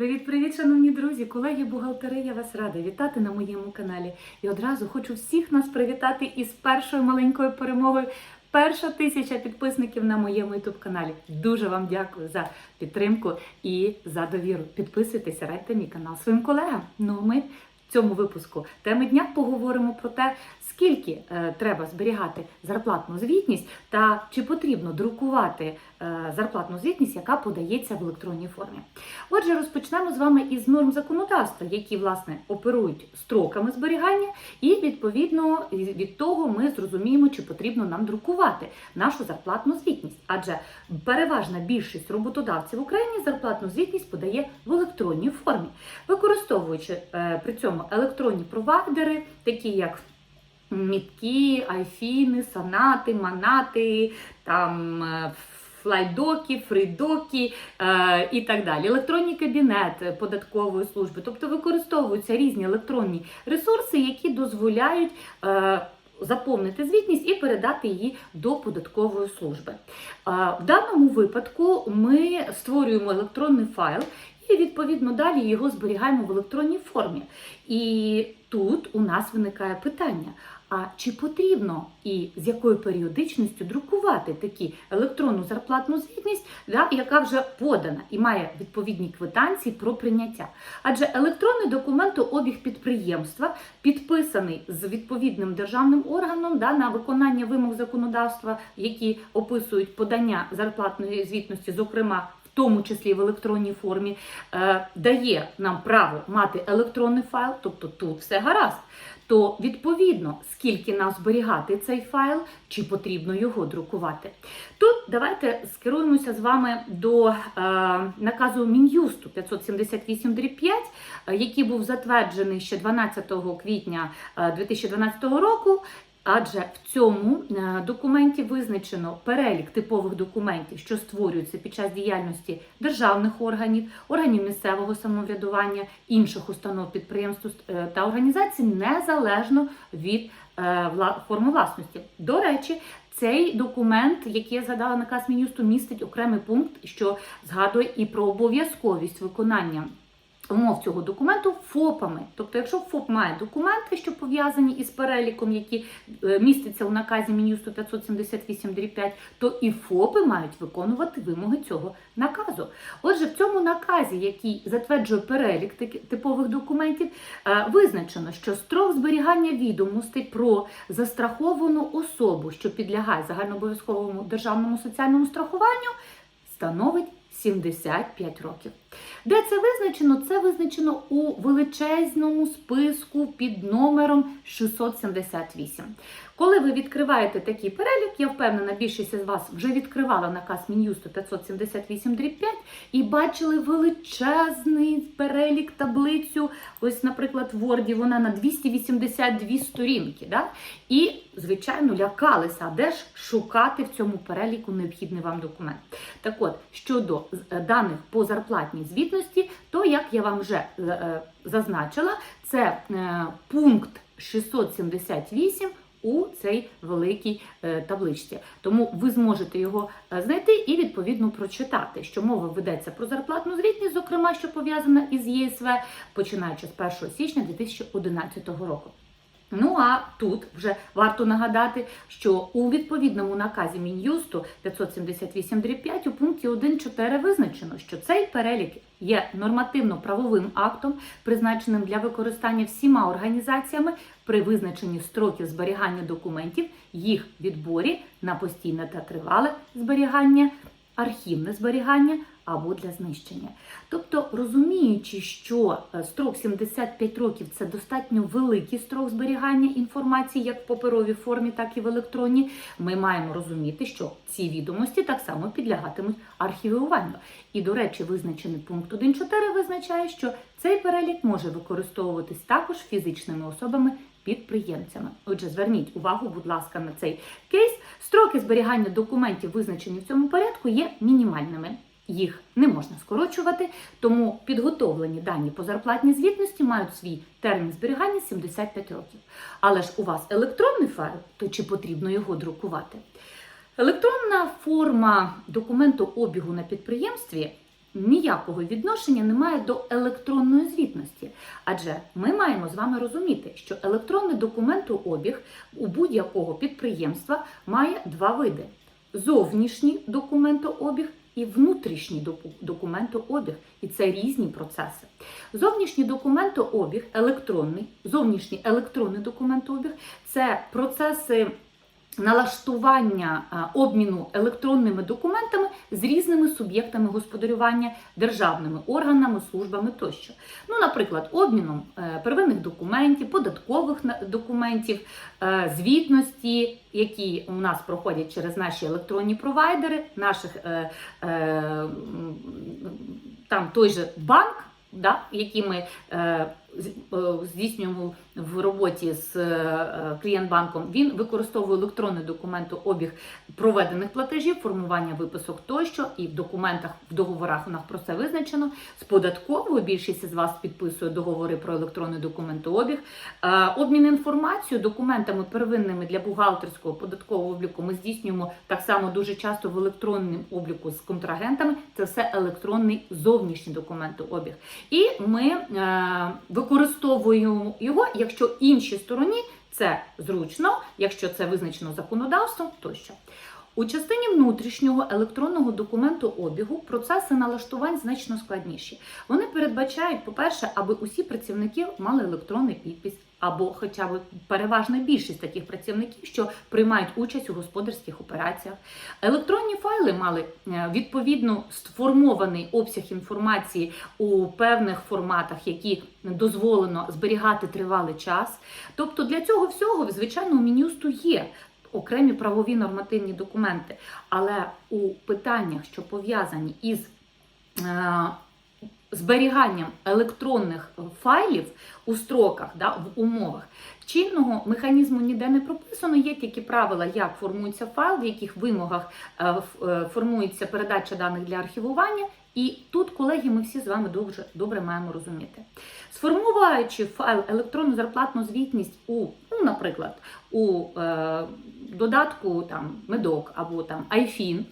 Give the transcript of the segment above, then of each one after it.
Привіт-привіт, шановні друзі, колеги бухгалтери, я вас рада вітати на моєму каналі. І одразу хочу всіх нас привітати із першою маленькою перемогою. Перша тисяча підписників на моєму youtube каналі. Дуже вам дякую за підтримку і за довіру. Підписуйтесь, радьте мій канал своїм колегам. Ну а ми в цьому випуску теми дня поговоримо про те, скільки е, треба зберігати зарплатну звітність та чи потрібно друкувати зарплатну звітність, яка подається в електронній формі. Отже, розпочнемо з вами із норм законодавства, які власне оперують строками зберігання, і відповідно від того ми зрозуміємо, чи потрібно нам друкувати нашу зарплатну звітність. Адже переважна більшість роботодавців в Україні зарплатну звітність подає в електронній формі, використовуючи е, при цьому електронні провайдери, такі як Мітки, айфіни, сонати, манати, там е, флайдоки, фрідоки е, і так далі. Електронний кабінет податкової служби, тобто використовуються різні електронні ресурси, які дозволяють. Е, Заповнити звітність і передати її до податкової служби. Е, В даному випадку ми створюємо електронний файл і відповідно далі його зберігаємо в електронній формі. І тут у нас виникає питання: а чи потрібно і з якою періодичністю друкувати такі електронну зарплатну звітність, да, яка вже подана і має відповідні квитанції про прийняття? Адже електронний документообіг підприємства підписаний з відповідним державним органом да, на виконання вимог законодавства, які описують подання зарплатної звітності, зокрема тому числі в електронній формі, е, дає нам право мати електронний файл, тобто тут все гаразд. То відповідно, скільки нам зберігати цей файл, чи потрібно його друкувати. Тут давайте скеруємося з вами до е, наказу Мін'юсту 578 5 е, який був затверджений ще 12 квітня е, 2012 року. Адже в цьому е, документі визначено перелік типових документів, що створюються під час діяльності державних органів, органів місцевого самоврядування, інших установ підприємств е, та організацій незалежно від е, форми власності. До речі, цей документ, який я згадала наказ Мін'юсту, містить окремий пункт, що згадує і про обов'язковість виконання умов цього документу ФОПами. Тобто, якщо ФОП має документи, що пов'язані із переліком, які е, містяться у наказі Мін'юсту 578 5, то і ФОПи мають виконувати вимоги цього наказу. Отже, в цьому наказі, який затверджує перелік типових документів, е, визначено, що строк зберігання відомостей про застраховану особу, що підлягає загальнообов'язковому державному соціальному страхуванню, становить 75 років. Де це визначено? Це визначено у величезному списку під номером 678. Коли ви відкриваєте такий перелік, я впевнена, більшість із вас вже відкривала наказ Мін'юсту 578 5 і бачили величезний перелік таблицю. Ось, наприклад, в Word вона на 282 сторінки. Да? І, звичайно, лякалися, а де ж шукати в цьому переліку необхідний вам документ. Так от, щодо е, даних по зарплатній звітності, то, як я вам вже е, е, зазначила, це е, пункт 678 у цій великій табличці. Тому ви зможете його знайти і відповідно прочитати, що мова ведеться про зарплатну звітність, зокрема, що пов'язана із ЄСВ, починаючи з 1 січня 2011 року. Ну а тут вже варто нагадати, що у відповідному наказі Мін'юсту 578 5 у пункті 1.4 визначено, що цей перелік є нормативно-правовим актом, призначеним для використання всіма організаціями при визначенні строків зберігання документів, їх відборі на постійне та тривале зберігання, архівне зберігання або для знищення. Тобто, розуміючи, що е, строк 75 років це достатньо великий строк зберігання інформації, як в паперовій формі, так і в електронній, ми маємо розуміти, що ці відомості так само підлягатимуть архівуванню. І, до речі, визначений пункт 1.4 визначає, що цей перелік може використовуватись також фізичними особами. Підприємцями. Отже, зверніть увагу, будь ласка, на цей кейс. Строки зберігання документів, визначені в цьому порядку, є мінімальними. Їх не можна скорочувати, тому підготовлені дані по зарплатній звітності мають свій термін зберігання 75 років. Але ж у вас електронний файл, то чи потрібно його друкувати? Електронна форма документу обігу на підприємстві ніякого відношення не має до електронної звітності. Адже ми маємо з вами розуміти, що електронний документообіг у будь-якого підприємства має два види: зовнішній документообіг і внутрішній документообіг. І це різні процеси. Зовнішній документообіг, електронний, зовнішній електронний документообіг це процеси налаштування обміну електронними документами з різними суб'єктами господарювання, державними органами, службами тощо. Ну, наприклад, обміном е, первинних документів, податкових документів, е, звітності, які у нас проходять через наші електронні провайдери, наших е, е, там той же банк. Да, які ми е, е, здійснюємо в роботі з е, клієнт-банком, він використовує електронний документообіг проведених платежів, формування виписок тощо, і в документах, в договорах у нас про це визначено. З податковою більшість із вас підписує договори про електронний документообіг. Е, Обмін інформацією, документами первинними для бухгалтерського податкового обліку ми здійснюємо так само дуже часто в електронному обліку з контрагентами. Це все електронний зовнішній документообіг. І ми е, використовуємо його, якщо іншій стороні це зручно, якщо це визначено законодавством, тощо. У частині внутрішнього електронного документу обігу процеси налаштувань значно складніші. Вони передбачають, по-перше, аби усі працівники мали електронний підпис, або хоча б переважна більшість таких працівників, що приймають участь у господарських операціях. Електронні файли мали е, відповідно сформований обсяг інформації у певних форматах, які дозволено зберігати тривалий час. Тобто для цього всього, звичайно, у Мінюсту є окремі правові нормативні документи, але у питаннях, що пов'язані із е, зберіганням електронних файлів у строках, да, в умовах, чинного механізму ніде не прописано. Є тільки правила, як формується файл, в яких вимогах е, е, формується передача даних для архівування. І тут, колеги, ми всі з вами дуже добре маємо розуміти. Сформуваючи файл електронну зарплатну звітність у, ну, наприклад, у е, додатку там медок або там е,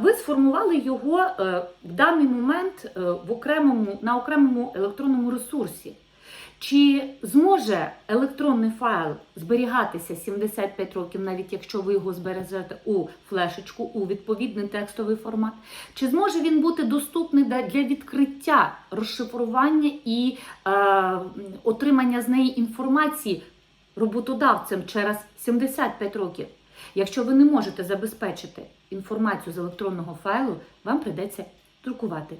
ви сформували його е, в даний момент е, в окремому, на окремому електронному ресурсі. Чи зможе електронний файл зберігатися 75 років, навіть якщо ви його збережете у флешечку, у відповідний текстовий формат? Чи зможе він бути доступний для відкриття, розшифрування і е, отримання з неї інформації роботодавцем через 75 років? Якщо ви не можете забезпечити інформацію з електронного файлу, вам прийдеться друкувати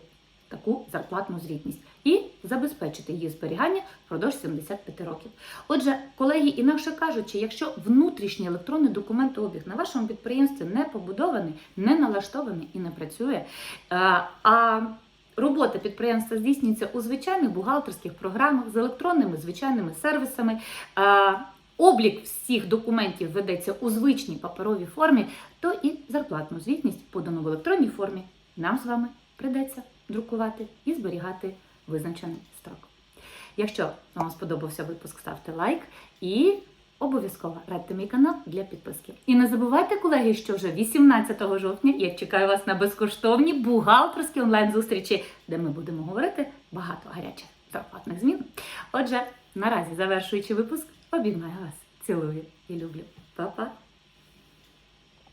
таку зарплатну звітність і забезпечити її зберігання впродовж 75 років. Отже, колеги, інакше кажучи, якщо внутрішній електронний документообіг на вашому підприємстві не побудований, не налаштований і не працює, е, а Робота підприємства здійснюється у звичайних бухгалтерських програмах з електронними звичайними сервісами. Облік всіх документів ведеться у звичній паперовій формі, то і зарплатну звітність, подану в електронній формі, нам з вами прийдеться друкувати і зберігати визначений строк. Якщо вам сподобався випуск, ставте лайк і обов'язково радьте мій канал для підписки. І не забувайте, колеги, що вже 18 жовтня я чекаю вас на безкоштовні бухгалтерські онлайн-зустрічі, де ми будемо говорити багато гарячих зарплатних змін. Отже, наразі завершуючи випуск, обіймаю вас, цілую і люблю. Па-па!